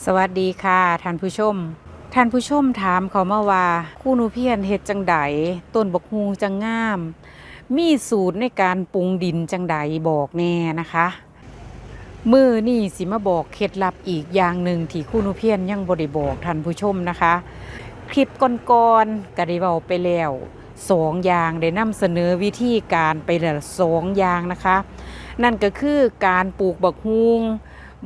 สวัสดีค่ะท่านผู้ชม ท่านผู้ชมถามเขามาว่าคู่นูเพียนเฮ็ดจังใดต้นบกฮูจังงาม มีสูตรในการปรุงดินจังใดบอกแน่นะคะมือนี่สิมาบอกเคล็ดลับอีกอย่างหนึ่งที่คู่นูเพียนยังบ่ได้บอกท่านผู้ชมนะคะ คลิปก่อนๆก็ได้เว้าไปแล้วสองอย่างได้นำเสนอวิธีการไปแล้วสองอย่างนะคะ นั่นก็คือการปลูกบักฮุง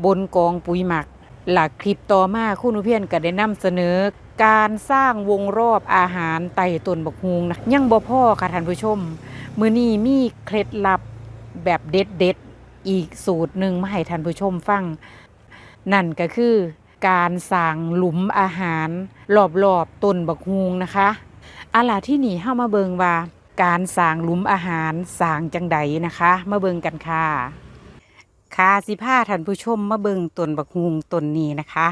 บนกองปุ๋ยหมัก หลักคลิปต่อมาคุณอุเพียนก็ได้นำเสนอ การสร้างวงรอบอาหารไต่ต้นบักฮุงนะยังบ่พ่อค่ะท่านผู้ชม มื้อนี้มีเคล็ดลับแบบเด็ดเด็ดๆอีกสูตรหนึ่งมาให้ท่านผู้ชมฟัง นั่นก็คือการสร้างหลุมอาหารรอบๆต้นบักฮุงนะคะอาล่ะที่นี่เฮามาเบิงว่า การสร้างหลุมอาหารสร้างจังใดนะคะ มาเบิงกันค่ะ ค่ะสิพาท่านผู้ชมมาเบิงต้นบักฮุงต้นนี้นะคะ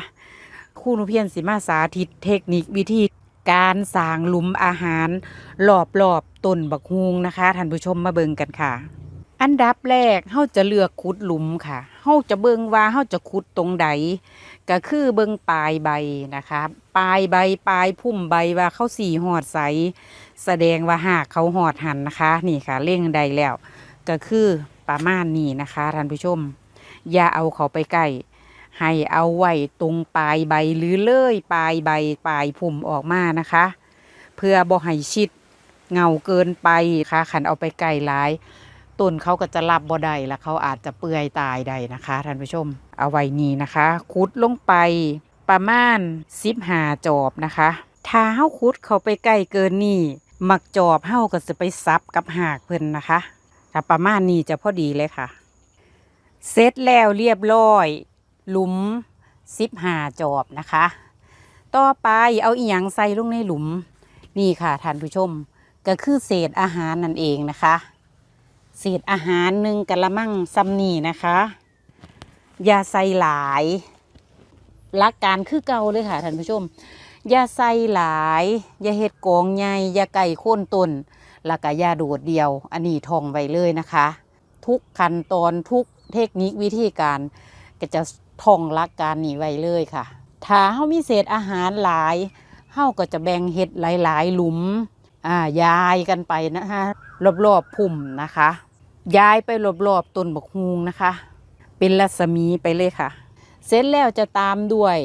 คู่นุเพียนสิมาสาธิตเทคนิควิธีการสางหลุมอาหารรอบรอบต้นบักฮุงนะคะท่านผู้ชมมาเบิงกันค่ะ อันดับแรกเฮาจะเลือกขุดหลุมค่ะเฮาจะเบิงว่าเฮาจะขุดตรงใดก็คือเบิงปลายใบนะคะปลายใบปลายพุ่มใบว่าเขาสีหอดใส แสดงว่าหากเขาหอดหันนะคะ นี่ค่ะเร่งใดแล้ว ก็คือ ประมาณนี้นะคะท่านผู้ชม อย่าเอาเขาไปใกล้ให้เอาไว้ตรงปลายใบหรือเลยปลายใบปลายพุ่มออกมานะคะ เพื่อบ่ให้ชิดเงาเกินไปค่ะขันเอาไปไกลหลายต้นเขาก็จะรับบ่ได้แล้วเขาอาจจะเปื่อยตายได้นะคะท่านผู้ชม เอาไว้นี้นะคะ คุดลงไปประมาณสิบหาจอบนะคะถ้าเฮาคุดเขาไปใกล้เกินนี่มักจอบเฮาก็จะไปซับกับหากเพิ่นนะคะ ถ้าประมาณนี้จะพอดีเลยค่ะ เสร็จแล้วเรียบร้อย หลุมสิบหาจอบนะคะ ต่อไปเอาอีหยังใส่ลงในหลุม นี่ค่ะท่านผู้ชม ก็คือเศษอาหารนั่นเองนะคะ เศษอาหารหนึ่งกะละมังซัมนี่นะคะ อย่าใส่หลายหลักการคือเก่าเลยค่ะท่านผู้ชม อย่าใส่หลาย อย่าเฮ็ดกองใหญ่ อย่าไก่โค่นต้น แล้วก็ยาโดดเดียว อันนี้ทองไว้เลยนะคะ ทุกขั้นตอนทุกเทคนิควิธีการ ก็จะท่องลักการนี้ไว้เลยค่ะ ถ้าเฮามีเศษอาหารหลายเฮาก็จะแบ่งเห็ดหลาย ๆ หลุมอ่ายายกันไปนะคะรอบๆพุ่มนะคะย้ายไปรอบๆต้นบกฮูงนะคะ เป็นรัศมีไปเลยค่ะ เสร็จแล้วจะตามด้วย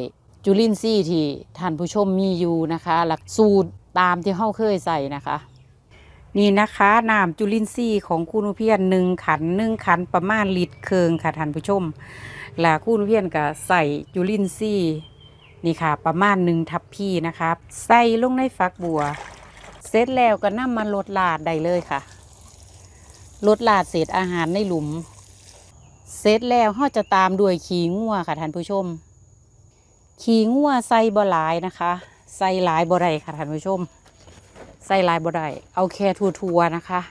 จุลินทรีย์ที่ท่านผู้ชมมีอยู่นะคะ หลักสูตรตามที่เฮาเคยใส่นะคะ นี่นะคะน้ำจุลินทรีย์ของคุณเพียนหนึ่งขันหนึ่งขันประมาณลิตรเคืองค่ะท่านผู้ชม แล้วคุณเพียนก็ใส่จุลินทรีย์นี่ค่ะ ประมาณหนึ่งทัพพีนะคะใส่ลงในฟักบัว เสร็จแล้วก็นำมาลดลาดได้เลยค่ะลดลาดเศษอาหารในหลุม เสร็จแล้วเราจะตามด้วยขี้งัวค่ะท่านผู้ชม ขี้งัวใส่บ่หลายนะคะ ใส่หลายบ่ได้ค่ะท่านผู้ชม ใส่ลายบ่ได้เอาแค่ทั่วๆนะคะ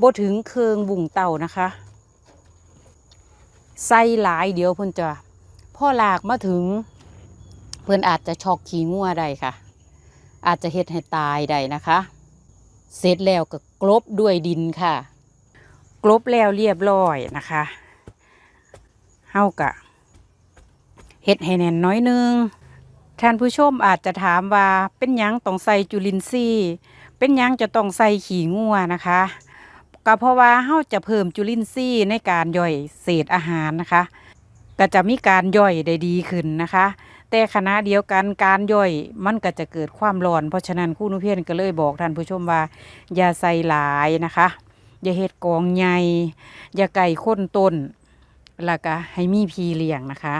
บ่ถึงเคืองบุ่งเต่านะคะ ใส่หลายเดี๋ยวเพิ่นจะพ่อหลากมาถึง เพิ่นอาจจะช็อกขี้งัวได้ค่ะ อาจจะเฮ็ดให้ตายได้นะคะ เสร็จแล้วก็กลบด้วยดินค่ะ กลบแล้วเรียบร้อยนะคะเฮากะเฮ็ดให้แน่นน้อยนึงท่านผู้ชมอาจจะถามว่าเป็นยังต้องใส่จุลินทรีย์ เป็นยังจะต้องใส่ขี้งัวนะคะก็เพราะว่าเฮาจะเพิ่มจุลินทรีย์ในการย่อยเศษอาหารนะคะ ก็จะมีการย่อยได้ดีขึ้นนะคะ แต่ขณะเดียวกันการย่อยมันก็จะเกิดความร้อน เพราะฉะนั้นคู่นุเพียนก็เลยบอกท่านผู้ชมว่า อย่าใส่หลายนะคะ อย่าเฮ็ดกองใหญ่อย่าไก่ข้นต้นแล้วก็ให้มีพีเลี้ยงนะคะ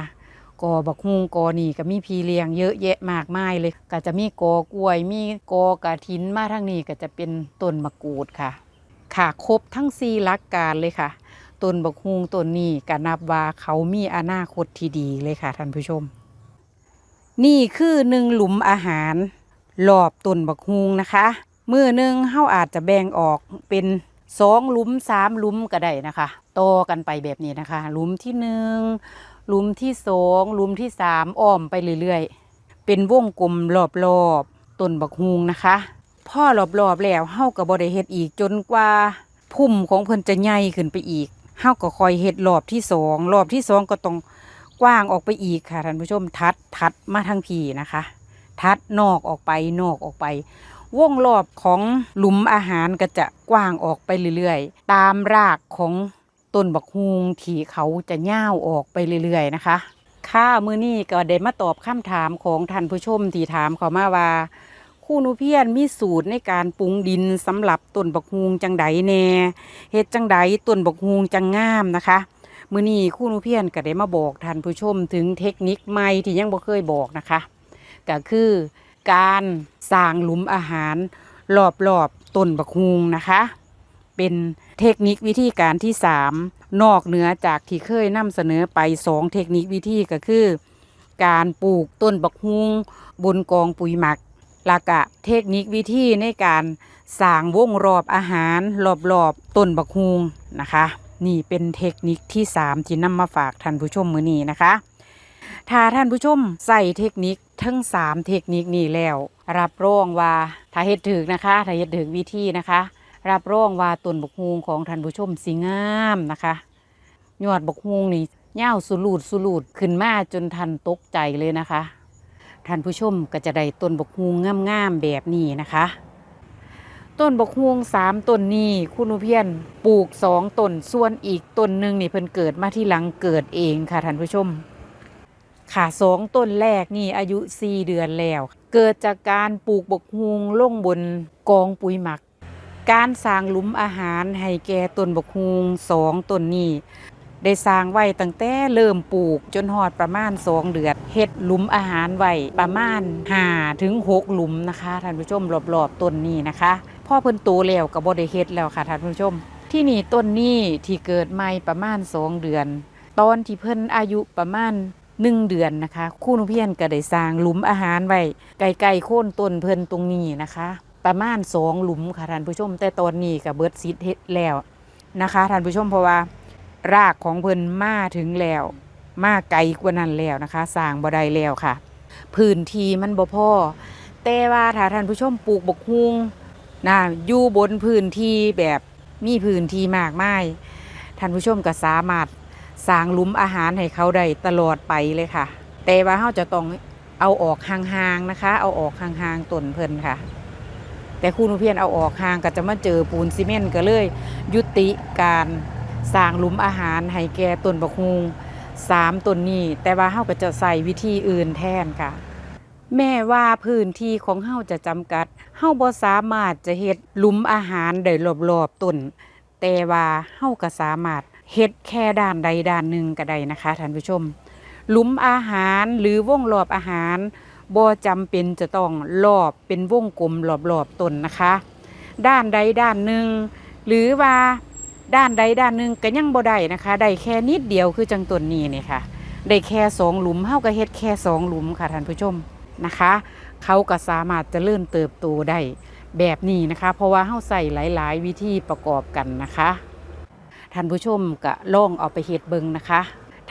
กอบักฮุงกอนี่ก็มีพีเลี้ยงเยอะแยะมากมายเลย ก็จะมีกอกล้วย มีกอกระถินมาทั้งนี้ก็จะเป็นต้นมะกรูดค่ะ ค่ะครบทั้งสี่หลักการเลยค่ะต้นบักฮุงต้นนี้ก็นับว่าเขามีอนาคตที่ดีเลยค่ะท่านผู้ชม นี่คือหนึ่งหลุมอาหารรอบต้นบักฮุงนะคะมือหนึ่งเฮาอาจจะแบ่งออกเป็นสองหลุมสามหลุมก็ได้นะคะ โตกันไปแบบนี้นะคะ หลุมที่หนึ่ง หลุมที่สองหลุมที่สามอ้อมไปเรื่อยๆ เป็นวงกลมรอบๆต้นบักฮุงนะคะพ่อรอบๆแล้วเฮาก็บ่ได้เฮ็ดอีกจนกว่าพุ่มของเพิ่นจะใหญ่ขึ้นไปอีกเฮาก็คอยเฮ็ดรอบที่สองรอบที่สองก็ต้องกว้างออกไปอีกค่ะท่านผู้ชมทัดทัดมาทางพีนะคะ ทัดนอกออกไปนอกออกไปวงรอบของหลุมอาหารก็จะกว้างออกไปเรื่อยๆ ตามรากของ ต้นบักฮุงที่เขาจะย่าวออกไปเรื่อยๆนะคะค่ามือนี้ก็ได้มาตอบคำถามของท่านผู้ชมที่ถามเขามาว่าคู่นูเพียนมีสูตรในการปรุงดินสำหรับต้นบักฮุงจังใดแน่เฮ็ดจังใดต้นบักฮุงจังงามนะคะมือนี้คู่นูเพียนก็ได้มาบอกท่านผู้ชมถึงเทคนิคใหม่ที่ยังบ่เคยบอกนะคะก็คือการสร้างหลุมอาหารรอบๆต้นบักฮุงนะคะ เป็น เทคนิควิธีการที่ 3 นอกเหนือจากที่เคยนำเสนอไป 2 เทคนิควิธีก็คือ การปลูกต้นบักฮุงบนกองปุ๋ยหมักแล้วก็เทคนิควิธีในการสร้างวงรอบอาหารรอบๆต้นบักฮุงนะคะ นี่เป็นเทคนิคที่ 3 ที่นำมาฝากท่านผู้ชมมื้อนี้นะคะ ถ้าท่านผู้ชมใส่เทคนิคทั้ง 3 เทคนิคนี้แล้ว รับรองว่าถ้าเฮ็ดถึกนะคะ ถ้าเฮ็ดถึกวิธีนะคะ รับรองว่าต้นบกฮวงของท่านผู้ชมสิงามนะคะยอดบกฮวงนี่ยาสุลูดสุลูดขึ้นมาจนทันตกใจเลยนะคะ ท่านผู้ชมก็จะได้ต้นบกฮวงงามๆแบบนี้นะคะต้นบกฮวงสามต้นนี้คุณอุเพียนปลูกสองต้นส่วนอีกต้นหนึ่งนี่เพิ่นเกิดมาที่หลังเกิดเองค่ะท่านผู้ชม ค่ะสองต้นแรกนี่อายุสี่เดือนแล้ว เกิดจากการปลูกบกฮวงลงบนกองปุ๋ยหมัก การสร้างหลุมอาหารให้แก่ต้นบกฮวงสองต้นนี้ได้สร้างไว้ตั้งแต่เริ่มปลูกจนหอดประมาณสองเดือนเฮ็ดหลุมอาหารไว้ประมาณห้าถึงหกหลุมนะคะท่านผู้ชมรอบๆต้นนี้นะคะพ่อเพิ่นโตแล้วก็บ่ได้เฮ็ดแล้วค่ะท่านผู้ชม ที่นี่ต้นนี้ที่เกิดใหม่ประมาณสองเดือน ตอนที่เพิ่นอายุประมาณหนึ่งเดือนนะคะ คู่นุเพียนก็ได้สร้างหลุมอาหารไว้ไกลๆโค่นต้นเพิ่นตรงนี้นะคะ ประมาณสองหลุมค่ะท่านผู้ชม แต่ตอนนี้ก็เบิร์ดซิดเฮ็ดแล้วนะคะท่านผู้ชมเพราะว่ารากของเพิ่นมาถึงแล้ว มาไกลกว่านั้นแล้วนะคะสร้างบ่ได้แล้วค่ะ พื้นที่มันบ่พอแต่ว่าถ้าท่านผู้ชมปลูกบกฮุงนะอยู่บนพื้นที่แบบมีพื้นที่มากมายท่านผู้ชมก็สามารถสร้างหลุมอาหารให้เขาได้ตลอดไปเลยค่ะ แต่ว่าเราจะต้องเอาออกห่างๆนะคะ เอาออกห่างๆต้นเพิ่นค่ะ แต่ครูนุเพียนเอาออกห่างก็จะมาเจอปูนซีเมนต์ก็เลย ยุติการสร้างหลุมอาหารให้แก่ต้นบักฮุงสามต้นนี้ แต่ว่าเฮาก็จะใส่วิธีอื่นแทนค่ะ แม่ว่าพื้นที่ของเฮาจะจำกัดเฮาบ่สามารถจะเฮ็ดหลุมอาหารได้รอบๆต้นแต่ว่าเฮาก็สามารถเฮ็ดแค่ด้านใดด้านหนึ่งก็ได้นะคะท่านผู้ชมหลุมอาหารหรือวงรอบอาหาร บ่จำเป็นจะต้องรอบเป็นวงกลมรอบๆต้นนะคะ ด้านใดด้านหนึ่งหรือว่าด้านใดด้านหนึ่งก็ยังบ่ได้นะคะได้แค่นิดเดียวคือจังต้นนี้นี่ค่ะได้แค่สองหลุมเฮาก็เฮ็ดแค่สองหลุมค่ะท่านผู้ชมนะคะ เขาก็สามารถจะเลื่อนเติบโตได้แบบนี้นะคะ เพราะว่าเฮาใส่หลาย ๆ วิธีประกอบกันนะคะท่านผู้ชมก็ลองเอาไปเฮ็ดเบิ่งนะคะ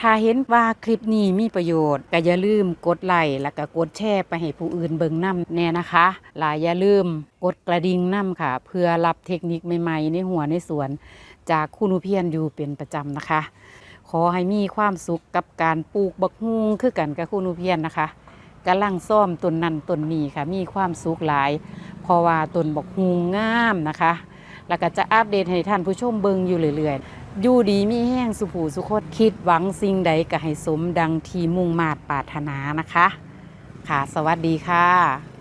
ถ้าเห็นว่าคลิปนี้มีประโยชน์ก็อย่าลืมกดไลค์แล้วก็กดแชร์ไปให้ผู้อื่นเบิ่งนํแน่นะคะลายอย่าลืมกดกระดิ่งนํค่ะ เพื่อรับเทคนิคใหม่ๆ ในหัวในสวน จากคุณอุเพียนอยู่เป็นประจำนะคะ ขอให้มีความสุขกับการปลูกบักฮุงคือกันกับคุณอุเพียนนะคะกำลังซ่อมต้นนั้นต้นนี้ค่ะ มีความสุขหลาย เพราะว่าต้นบักฮุงงามนะคะ แล้วก็จะอัปเดตให้ท่านผู้ชมเบิงอยู่เรื่อยๆ อยู่ดีมีแห้งสุผูสุขดคิดหวังสิ่งใดก็ให้สมดังที่มุ่งมาตรปรารถนานะคะ ค่ะ สวัสดีค่ะ